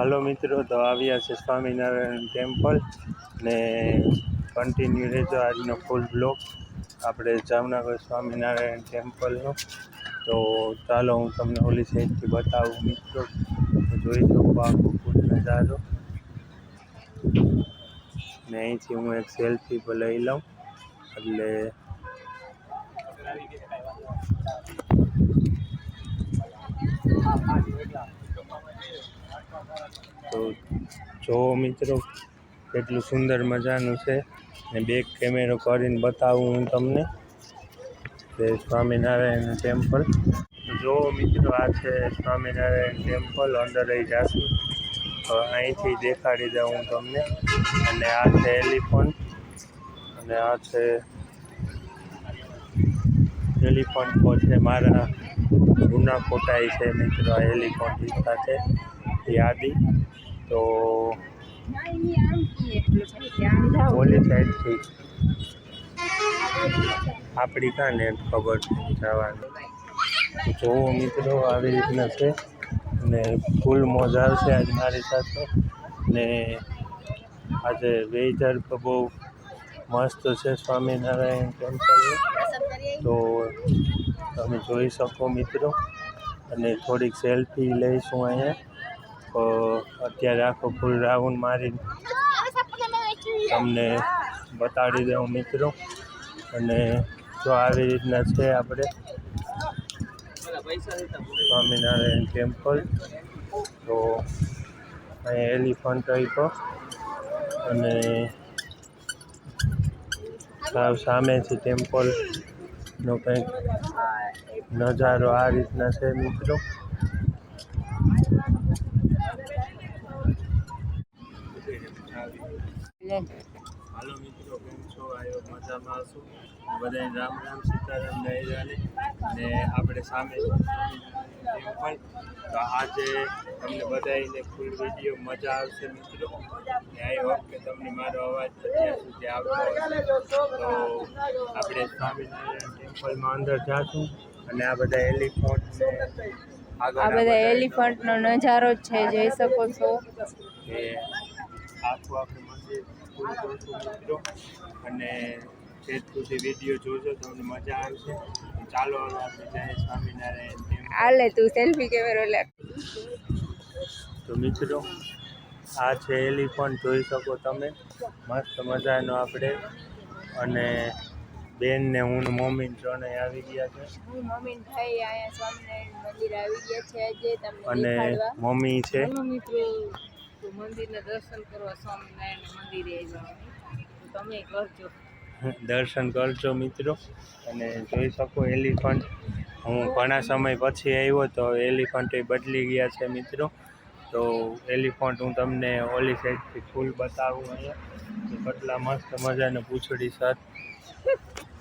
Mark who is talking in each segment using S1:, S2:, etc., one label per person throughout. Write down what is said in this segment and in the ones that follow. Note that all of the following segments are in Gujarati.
S1: હાલો મિત્રો, તો આવ્યા છે સ્વામિનારાયણ ટેમ્પલ ને કન્ટિન્યુ રહેજો આજનો ફૂલ બ્લોક આપણે જામનગર સ્વામિનારાયણ ટેમ્પલનો તો ચાલો હું તમને ઓલી સાઈડથી બતાવું મિત્રો. જોઈ શકો આખો ફૂલ નજારો. ને અહીંથી હું એક સેલ્ફી પણ લઈ લઉં. એટલે તો જોવો મિત્રો, કેટલું સુંદર મજાનું છે. ને બેક કેમેરો કરીને બતાવું હું તમને. તે સ્વામિનારાયણ ટેમ્પલ જુઓ મિત્રો, આ છે સ્વામિનારાયણ ટેમ્પલ અંદર રહી જશું. તો અહીંથી દેખાડી દઉં હું તમને. અને આ છે એલિફન્ટ અને આ છે એલિફન્ટ તો છે મારા જૂના ફોટા છે મિત્રો, આ એલિફન્ટ સાથે યાદી. તો ઓલી સાઈડથી આપણી કાને ખબર જવાની. જોવો મિત્રો આવી રીતના છે. ને ફૂલ મોજા આવશે આજ મારી સાથે. ને આજે વેધર તો બહુ મસ્ત છે સ્વામિનારાયણ ટેમ્પલ તો તમે જોઈ શકો મિત્રો. અને થોડીક સેલ્ફી લઈશું અહીંયા. તો અત્યારે આખો ફૂલ રાઉન્ડ મારી તમને બતાડી દઉં મિત્રો. અને જો આવી રીતના છે આપણે સ્વામિનારાયણ ટેમ્પલ તો અહીં એલિફન્ટ તો. અને સાવ સામેથી ટેમ્પલનો કંઈક નજારો આ રીતના છે મિત્રો. હાલો મિત્રો કેમ છો? આવ્યો મજામાં છું બધાને રામ રામ સીતારામ દહેરાને ને આપણે સામે તો આજે તમને બધાને ફૂલ વીડિયો મજા આવશે મિત્રો. ને આઈ હોપ કે તમને મારો અવાજ અત્યાર સુધી આવતો તો આપણે સ્વામિનારાયણ ટેમ્પલમાં અંદર જાશું અને આ બધા એલિફન્ટ
S2: આ બધા એલિફન્ટનો નજારો જ છે જોઈ શકો છો.
S1: કે આખું આપણે મંદિર પૂરું મિત્રો અને સુધી વીડિયો જોજો તમને મજા આવશે. ચાલો હવે આપણે જય સ્વામિનારાયણ
S2: આલે તું સેલ્ફી કેમેરો લે.
S1: તો મિત્રો આ છે એલિફન્ટ જોઈ શકો તમે. મસ્ત મજાનો આપણે. અને બેન ને હું ને મમ્મી ત્રણેય આવી ગયા છે.
S2: હું મમ્મી ને ભાઈ આયા સ્વામિનારાયણ મંદિર આવી ગયા છે આજે તમને
S1: અને મમ્મી છે.
S2: મમ્મી મિત્રો. તો દર્શન કરજો.
S1: દર્શન મિત્રો. અને જોઈ શકો એલિફન્ટ. હું ઘણા સમય પછી આવ્યો તો એલિફન્ટ એ બદલી ગયા છે મિત્રો. તો એલિફન્ટ હું તમને ઓલી સાઈડથી ફૂલ બતાવું અહીંયા. કેટલા મસ્ત મજાને પૂછડી સાથ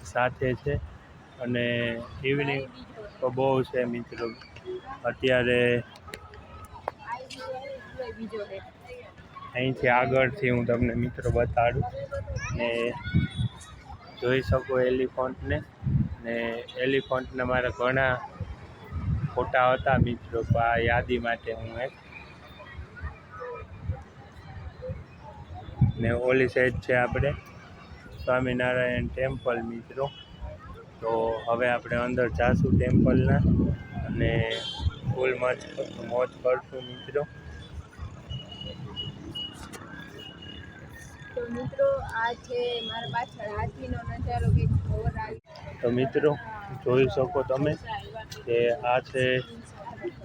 S1: સાથે છે. અને ઇવનિંગ તો બહુ છે મિત્રો. અત્યારે અહીંથી આગળથી હું તમને મિત્રો બતાડું ને જોઈ શકો એલિફન્ટને ને એલિફન્ટના મારા ઘણા ફોટા હતા મિત્રો આ યાદી માટે હું એક ને ઓલી સાઈડ છે આપણે સ્વામિનારાયણ ટેમ્પલ મિત્રો. તો હવે આપણે અંદર જાશું ટેમ્પલના અને ફૂલ મોજ મોજ કરશું મિત્રો.
S2: તો મિત્રો
S1: જોઈ શકો તમે કે આ છે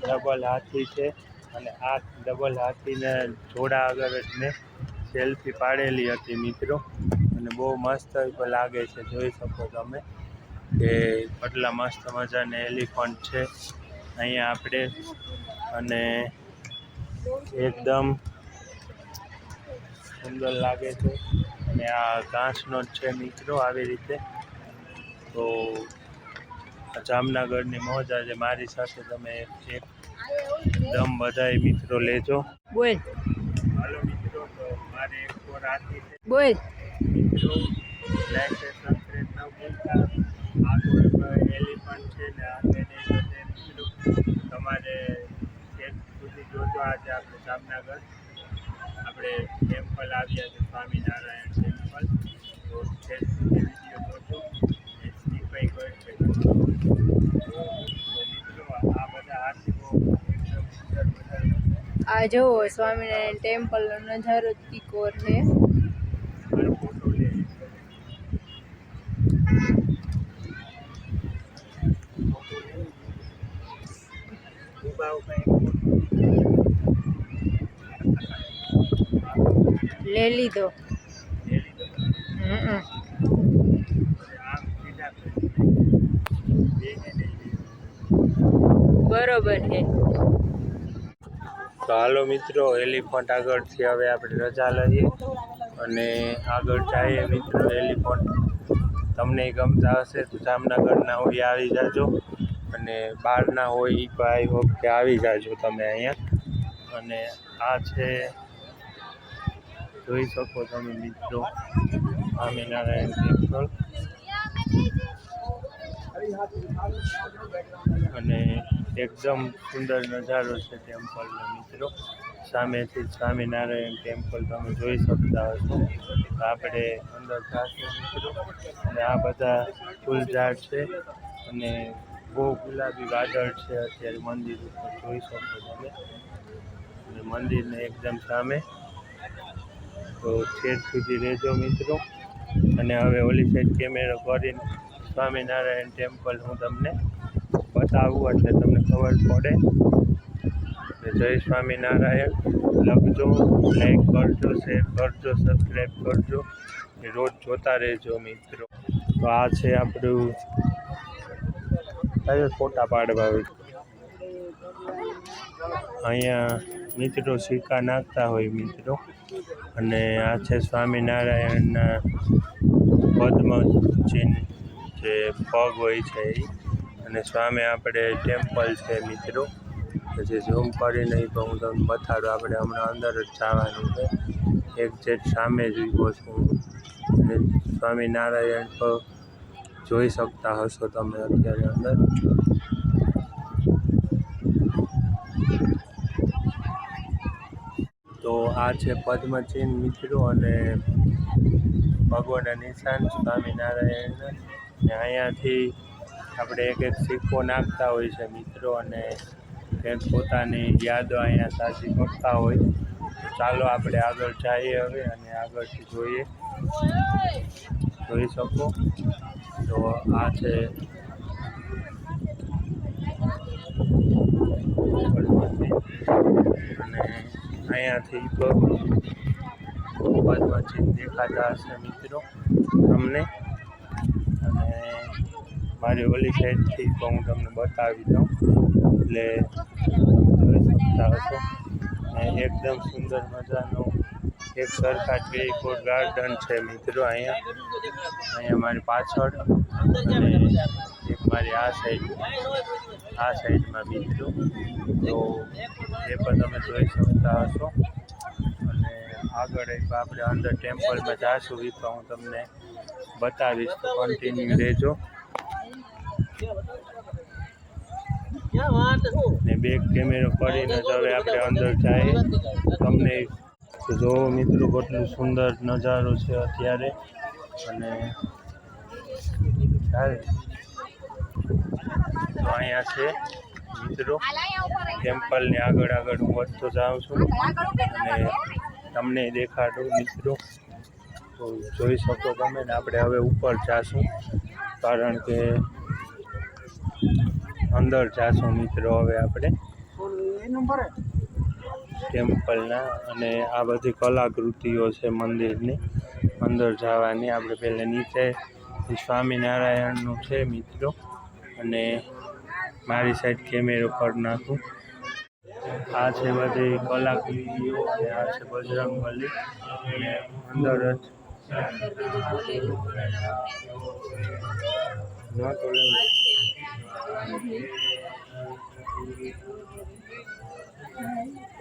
S1: ડબલ હાથી છે અને આ ડબલ હાથીને જોડા આગળ જ મેં સેલ્ફી પાડેલી હતી મિત્રો. અને બહુ મસ્ત લાગે છે, જોઈ શકો તમે કે કેટલા મસ્ત મજાને એલિફન્ટ છે. અહીંયા આપણે અને એકદમ સુંદર લાગે છે. અને આ ઘાસનો જ છે મિત્રો આવી રીતે. તો જામનગરની મોજ આજે મારી સાથે તમે એક દમ બધાય મિત્રો લેજો.
S2: બોલ.
S1: હાલો મિત્રો મારે એક તો આથી છે.
S2: બોલ.
S1: મિત્રો લાઈક છે સબસ્ક્રાઈબ ન ભૂલતા આ કોઈ એલિફન્ટ છે ને આ બધે મિત્રો તમારે એક સુધી જોજો આજે આપણે જામનગર. આપણે ટેમ્પલ આવ્યા છે સ્વામિનારાયણ ટેમ્પલ. તો વીડિયો જોજો. એ સ્લીપાઈ ગયો છે મિત્રો આ બધા આર્ટિકો એકદમ સુંદર બધા
S2: આ જુઓ સ્વામિનારાયણ ટેમ્પલનો નજારો તીકોર છે.
S1: ફોટો લે ઊભા ઊભા એક
S2: લે લીધો. બરોબર છે.
S1: તો હાલો મિત્રો, એલિફન્ટ આગળથી હવે આપણે રજા લઈએ અને આગળ જઈએ મિત્રો, એલિફન્ટ. તમને ગમતા હશે તો જામનગરના હોય આવી જાજો. અને બહારના હોય એ ભાઈ કે આવી જાજો તમે અહીંયા. અને આ છે જોઈ શકો તમે મિત્રો. સ્વામિનારાયણ ટેમ્પલ. અને એકદમ સુંદર નજારો છે ટેમ્પલનો મિત્રો. સામેથી સ્વામિનારાયણ ટેમ્પલ તમે જોઈ શકતા હશો. આપણે અંદર જાશું મિત્રો. અને આ બધા ફૂલ ઝાડ છે અને બહુ ગુલાબી વાદળ છે અત્યારે મંદિર ઉપર જોઈ શકો તમે. અને મંદિરને એકદમ સામે તો છેક સુધી રહેજો મિત્રો. અને હવે ઓલી સાઈડ કેમેરો કરીને સ્વામિનારાયણ ટેમ્પલ હું તમને બતાવું એટલે તમને ખબર પડે. જય સ્વામિનારાયણ. લખજો લાઈક કરજો શેર કરજો સબસ્ક્રાઈબ કરજો. રોજ જોતા રહેજો મિત્રો. તો આ છે આપણું કયો ફોટા પાડવા હોય? અહીંયા મિત્રો સિક્કા નાખતા હોય મિત્રો. અને આ છે સ્વામિનારાયણના પદ્મ ચિહ્ન જે પગ હોય છે એ. અને સામે આપણે ટેમ્પલ છે મિત્રો. જે ઝૂમ કરીને નહીં તો હું તમને બતાડું, આપણે હમણાં અંદર જ જવાનું છે. જેટ સામે જ ઊભો છું અને સ્વામિનારાયણ તો જોઈ શકતા હશો તમે અત્યારે અંદર તો આ છે પદ્મચીન મિત્રો અને ભગવાનના નિશાન સ્વામિનારાયણ. ને અહીંયાથી આપણે એક એક સિક્કો નાખતા હોય છે મિત્રો અને કંઈક પોતાની યાદો અહીંયા સાચી કરતા હોય. ચાલો આપણે આગળ જઈએ હવે અને આગળથી જોઈએ. જોઈ શકો? તો આ છે અને અહીંયાથી પદ્મચિહ્ન દેખાતા હશે મિત્રો તમને. અને મારી ઓલી સાઈડથી પણ હું તમને બતાવી દઉં. એટલે જોઈ શકતા હશો. એકદમ સુંદર મજાનો એક સરખા ફૂડ ગાર્ડન છે મિત્રો અહીંયા. અહીંયા મારી પાછળ. અને એક મારી આ સાઈડ આ સાઈડમાં મિત્રો. તો એ પણ તમે જોઈ શકતા હશો. અને આગળ એક આપણે અંદર ટેમ્પલમાં જાશું એ પણ હું તમને બતાવીશ. તો કન્ટિન્યુ રહેજો. ને બેક કેમેરો કરીને જ હવે આપણે અંદર જઈએ. તમને તો જોવો મિત્રો કેટલું સુંદર નજારો છે અત્યારે. અને અહીંયા છે મિત્રો. ટેમ્પલની આગળ આગળ હું વધતો જાઉં છું. અને તમને દેખાડું મિત્રો. તો જોઈ શકો તમે ને આપણે હવે ઉપર જાશું. કારણ કે અંદર જાશું મિત્રો હવે આપણે. ટેમ્પલના અને આ બધી કલાકૃતિઓ છે મંદિરની. અંદર જવાની આપણે પહેલાં નીચે સ્વામિનારાયણનું છે મિત્રો. અને મારી સાઈડ કેમેરો પર નાખું. આ છે બધી કલાકૃતિઓ અને આ છે બજરંગબલી. અને અંદર જ Thank લઈ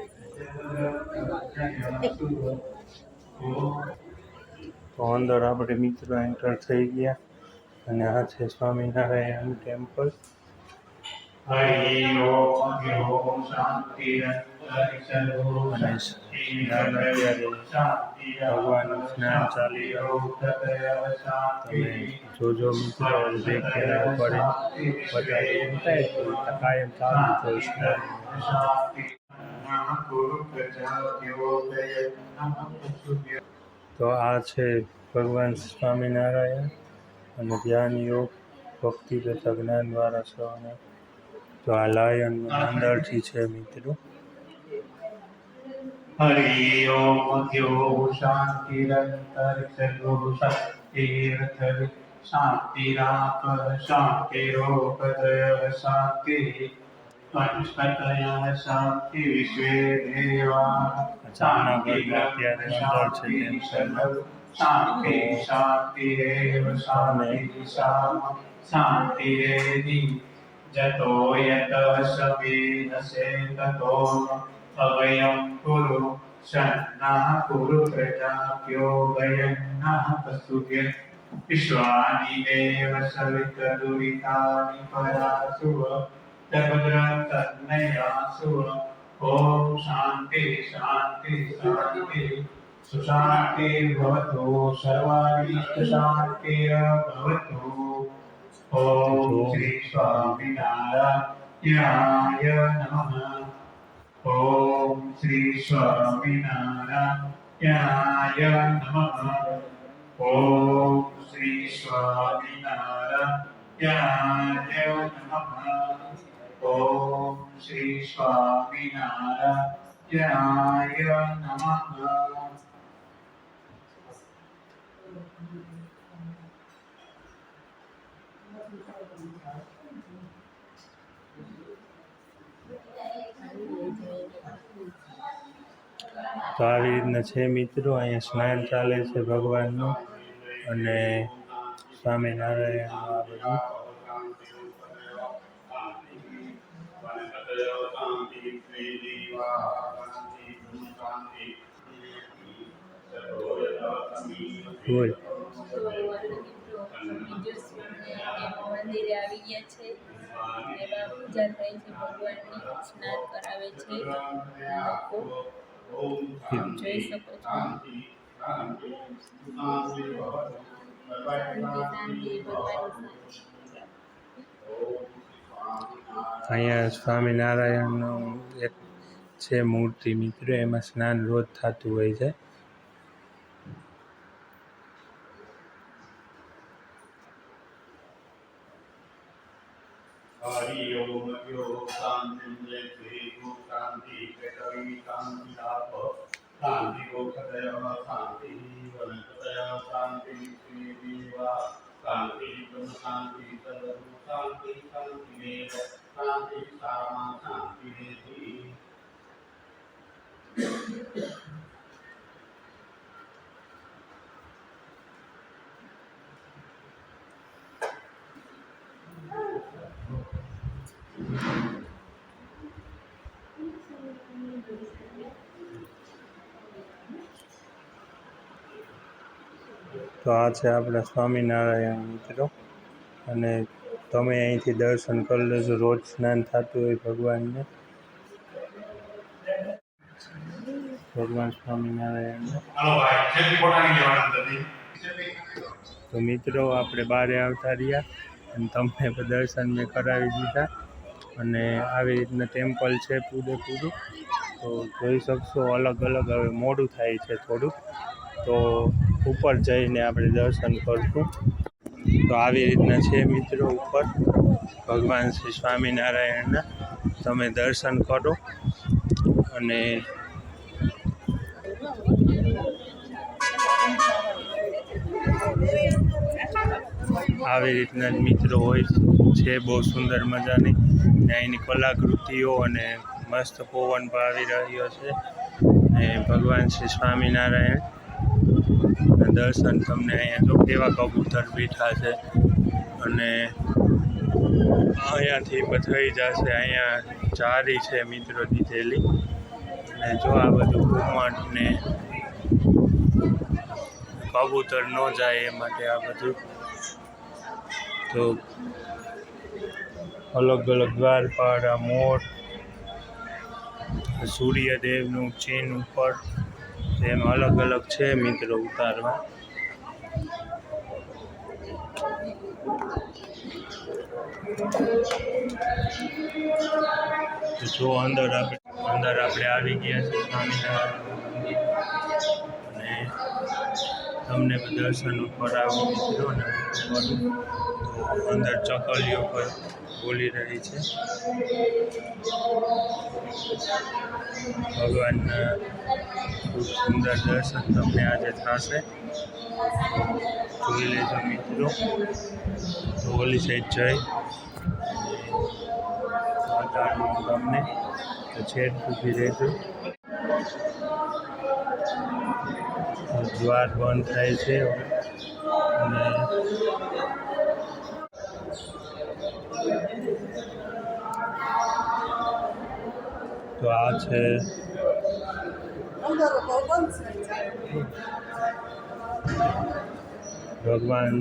S1: તો અંદર આપણે મિત્રો એન્ટર થઈ ગયા અને આ છે સ્વામિનારાયણ ટેમ્પલ
S3: હરિ ઓમ ઓમ શાંતિ
S1: અને સ્નાન અત્યારે ભગવાનનું સ્નાન ચાલી રહ્યું તમે જોજો મિત્રો બ્રેક કેનાલ પડે બધા બતાય તો કાયમ ચાલુ છે સ્નાન તો આ છે ભગવાન સ્વામિનારાયણ અને ધ્યાન યોગ, ભક્તિ તથા જ્ઞાન દ્વારા સૌને તો આ લાયન અંદરથી છે મિત્રો.
S3: હરિ ઓમ શાંતિ. પંચકતય શાંતિ વિશ્વે દેવા.
S1: જામનગરમાં અત્યારે અંદર છે તેમ
S3: શાંતિ શાંતિ રેવ શાંતિ શાંતિ રેધિ જતો યત સમેનસે તતો. અવયમ કુરુ શન્ના કુરુ પ્રજાપ્યો વયન્ના પશુભ્ય. વિશ્વાની દેવ સવિતરુરિતાની પરાસુવ તન્નયાસુવ ઓમ શાંતિ શાંતિ શાંતિ સુશાંતિ ભવતુ સર્વાભીષ્ટ શાંતિર ભવતુ ઓમ શ્રી સ્વામિનારાયણાય નમઃ ઓમ શ્રી સ્વામિનારાયણાય નમઃ ઓમ શ્રી સ્વામિનારાયણાય નમઃ ઓમ શ્રી સ્વામિનારાયણાય નમઃ
S1: તો આવી રીતના છે મિત્રો, અહીંયા સ્નાન ચાલે છે ભગવાનનું અને સ્વામિનારાયણનું આ બધું. બોલ
S2: તો વાલા મિત્રો બીજો સ્વામિનારાયણ મંદિરે આવી ગયા છે. એમાં પૂજા થાય છે ભગવાનની સ્નાન કરાવે છે. લોકો જોઈ શકો છો. શાંતિ શાંતિ ભગવાનની
S1: અહીંયા સ્વામિનારાયણનું એક છે મૂર્તિ મિત્રો એમાં સ્નાન રોજ થતું હોય છે
S3: હરિ ઓમ યો શાંતિ જય શ્રી ગુરુ શાંતિ કૈતવી શાંતિ આપ શાંતિ ગોખતય શાંતિ વનકતય શાંતિ શ્રી દેવા શાંતિ બ્રહ્મ શાંતિ સર્વ શાંતિ શાંતિ વેદ શાંતિ
S1: તો આ છે આપણા સ્વામિનારાયણ મિત્રો. અને તમે અહીંથી દર્શન કરી લેજો, રોજ સ્નાન થતું હોય ભગવાનને. ભગવાન
S3: નથી
S1: તો મિત્રો, આપણે બારે આવતા રહ્યા અને તમને દર્શન મેં કરાવી દીધા. અને આવી રીતના ટેમ્પલ છે પૂરેપૂરું તો જોઈ શકશો અલગ અલગ હવે મોડું થાય છે થોડુંક. તો ઉપર જઈને આપણે દર્શન કરશું. તો આવી રીતના છે મિત્રો ઉપર. ભગવાન શ્રી સ્વામિનારાયણના. તમે દર્શન કરો. અને આવી રીતના જ મિત્રો હોય છે બહુ સુંદર મજાની. ને અહીંની કલાકૃતિઓ અને મસ્ત પવન પણ આવી રહ્યો છે. ને ભગવાન શ્રી સ્વામિનારાયણ દર્શન તમને અહીંયા જો કેવા કબૂતર બેઠા છે અને અહીંયાથી પણ થઈ જશે, અહીંયા ચારી છે મિત્રો દીધેલી. અને જો આ બધું ઘુમટ ને કબૂતર ન જાય એ માટે આ બધું. તો અલગ અલગ દ્વારપાળ આ મોર, સૂર્યદેવનું ચિહ્ન ઉપર એમ અલગ અલગ છે મિત્રો ઉતારવા. જો અંદર આપણે અંદર આપણે આવી ગયા છે સ્વામિનારાયણ અને તમને દર્શન ઉપર આવો, મિત્રો ને અંદર ચકલીઓ પર બોલી રહી છે. ભગવાનના ખૂબ સુંદર દર્શન તમને આજે થશે. જોઈ લેજો મિત્રો. તો ઓલી સાઈડ જઈ બતાડું તમને તો છેક સુધી રહેજો. દ્વાર બંધ થાય છે. અને તો આ છે. ભગવાન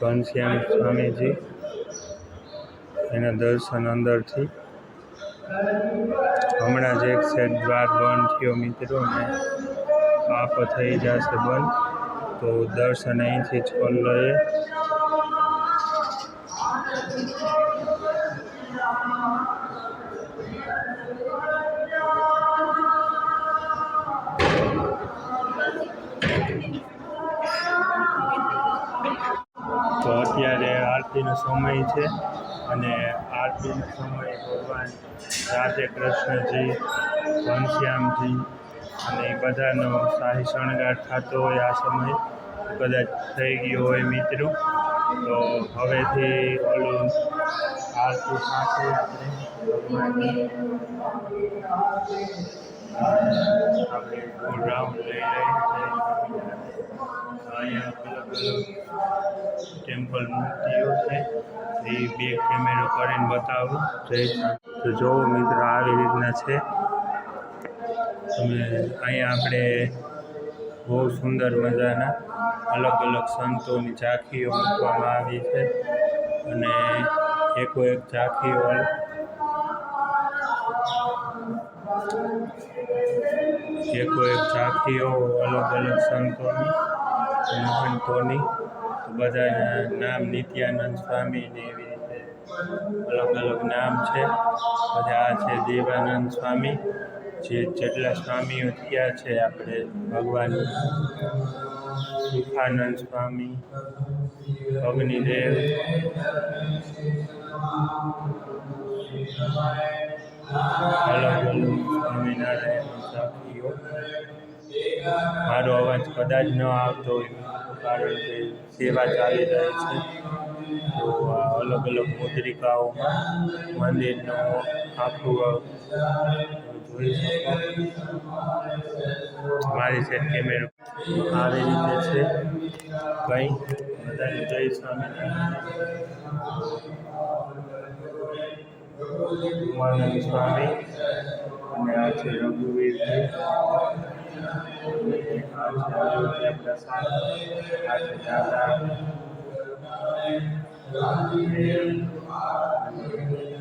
S1: ઘનશ્યામ સ્વામીજી એના દર્શન અંદરથી. હમણાં જ એક સેટ દ્વાર બંધ થયો મિત્રો ને પાપ થઈ જશે બંધ. તો દર્શન અહીંથી કરી લઈએ. સમય છે અને આરતીનો સમય ભગવાન રાધે કૃષ્ણજી, ઘનશ્યામજી અને એ બધાનો શાહી શણગાર થતો હોય આ સમય. કદાચ થઈ ગયો હોય મિત્રો. તો હવેથી ઓલું આરતી સાથે આપણે ભગવાનની ગોળ અહીંયા અલગ અલગ ટેમ્પલ મૂર્તિઓ છે એ બે કેમેરો કરીને બતાવું જય તો જો મિત્ર આવી રીતના છે તમે અહીંયા આપણે બહુ સુંદર મજાના અલગ અલગ સંતોની ઝાંખીઓ મૂકવામાં આવી છે. અને એકો એક ઝાંખીઓ એકો એક ઝાંખીઓ અલગ અલગ સંતોની મહંતોની. બધાના નામ નિત્યાનંદ સ્વામીને એવી રીતે અલગ અલગ નામ છે. બધા આ છે દેવાનંદ સ્વામી. જે જેટલા સ્વામીઓ થયા છે, આપણે ભગવાન સુખાનંદ સ્વામી, અગ્નિદેવ. અલગ અલગ સ્વામિનારાયણ મારો અવાજ કદાચ ન આવતો હોય, કારણ કે સેવા ચાલી રહી છે. તો આ અલગ અલગ મુદ્રિકાઓમાં મંદિરનો આખું મારી સેટ કેમેરો આવી રીતે છે. કંઈ બધાને જય સ્વામી સ્વામી, અને આ છે રઘુવીરજી. આ છે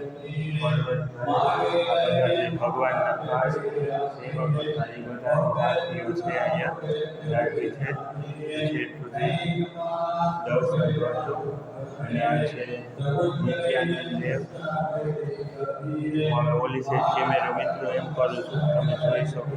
S1: ભગવાનના હતા એ બધા ભારતીયો છે અહીંયા રાખી છે છેક સુધી અને છે નિત્યાનંદ દેવ હવે મિત્રો એમ કરું છું તમે જોઈ શકો